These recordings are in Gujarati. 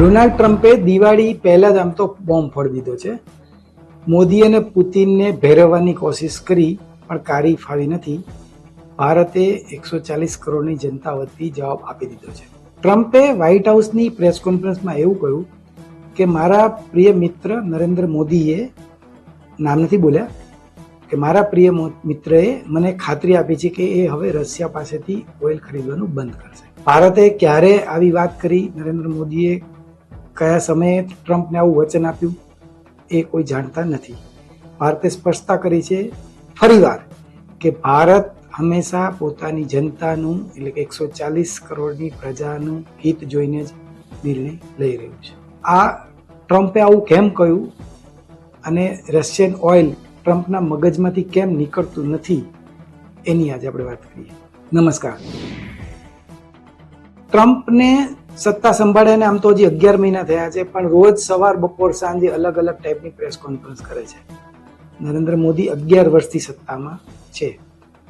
ડોનાલ્ડ ટ્રમ્પે દિવાળી પહેલા જ આમ તો બોમ્બ ફોડી દીધો છે. મોદી અને પુતિનને ભેરવવાની કોશિશ કરી, પણ કારી ફાવી નથી. ભારતે એકસો ચાલીસ કરોડની જનતા વતી જવાબ આપી દીધો છે. ટ્રમ્પે વ્હાઇટ હાઉસની પ્રેસ કોન્ફરન્સમાં એવું કહ્યું કે, મારા પ્રિય મિત્ર નરેન્દ્ર મોદીએ નામ નથી બોલ્યા, કે મારા પ્રિય મિત્રએ મને ખાતરી આપી છે કે એ હવે રશિયા પાસેથી ઓઇલ ખરીદવાનું બંધ કરશે. ભારતે ક્યારે આવી વાત કરી? નરેન્દ્ર મોદીએ કયા સમયે ટ્રમ્પને આવું વચન આપ્યું એ કોઈ જાણતા નથી. ભારતે સ્પષ્ટતા કરી છે ફરીવાર કે ભારત હંમેશા પોતાની જનતાનું એટલે કે એકસો ચાલીસ કરોડની પ્રજાનું હિત જોઈને જ નિર્ણય લઈ રહ્યું છે. આ ટ્રમ્પે આવું કેમ કહ્યું? અને રશિયન ઓઇલ ટ્રમ્પના મગજમાંથી કેમ નીકળતું નથી? એની આજે આપણે વાત કરીએ. નમસ્કાર. ટ્રમ્પને સત્તા સંભાળ્યાને આમ તો હજી અગિયાર મહિના થયા છે, પણ રોજ સવાર, બપોર, સાંજે અલગ અલગ ટાઈપની પ્રેસ કોન્ફરન્સ કરે છે. નરેન્દ્ર મોદી અગિયાર વર્ષથી સત્તામાં છે.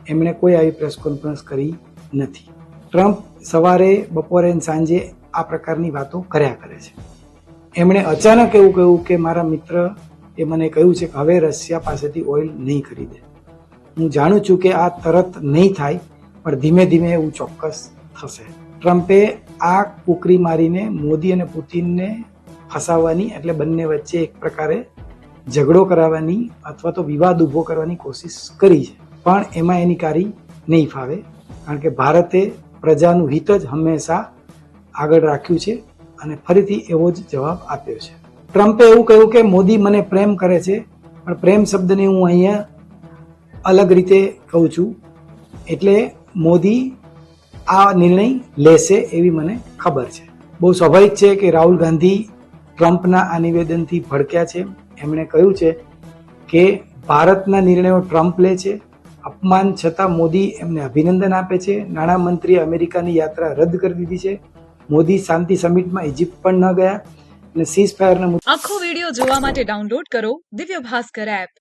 એમણે કોઈ આવી પ્રેસ કોન્ફરન્સ કરી નથી. ટ્રમ્પ સવારે, બપોરે સાંજે આ પ્રકારની વાતો કર્યા કરે છે. એમણે અચાનક એવું કહ્યું કે મારા મિત્ર એ મને કહ્યું છે કે હવે રશિયા પાસેથી ઓઇલ નહીં ખરીદે. હું જાણું છું કે આ તરત નહીં થાય, પણ ધીમે ધીમે એવું ચોક્કસ થશે. ટ્રમ્પે આ કુકરી મારીને મોદી અને પુતિનને ફસાવવાની એટલે બંને વચ્ચે એક પ્રકારે ઝઘડો કરાવવાની અથવા તો વિવાદ ઊભો કરવાની કોશિશ કરી છે. પણ એમાં એની કારી નહીં ફાવે, કારણ કે ભારતે પ્રજાનું હિત જ હંમેશા આગળ રાખ્યું છે અને ફરીથી એવો જ જવાબ આપ્યો છે. ટ્રમ્પે એવું કહ્યું કે મોદી મને પ્રેમ કરે છે, પણ પ્રેમ શબ્દને હું અહીંયા અલગ રીતે કહું છું. એટલે મોદી આ નિર્ણય લેશે એવી મને ખબર છે. બહુ સ્વાભાવિક છે કે રાહુલ ગાંધી ટ્રમ્પના આ નિવેદનથી ભડક્યા છે. એમણે કહ્યું છે કે ભારતના નિર્ણયો ટ્રમ્પ લે છે. અપમાન છતાં મોદી એમને અભિનંદન આપે છે. નાણામંત્રીએ અમેરિકાની યાત્રા રદ કરી દીધી છે. મોદી શાંતિ સમિટમાં ઇજિપ્ત પણ ન ગયા. અને સીઝ ફાયરના આખો વીડિયો જોવા માટે ડાઉનલોડ કરો દિવ્ય ભાસ્કર એપ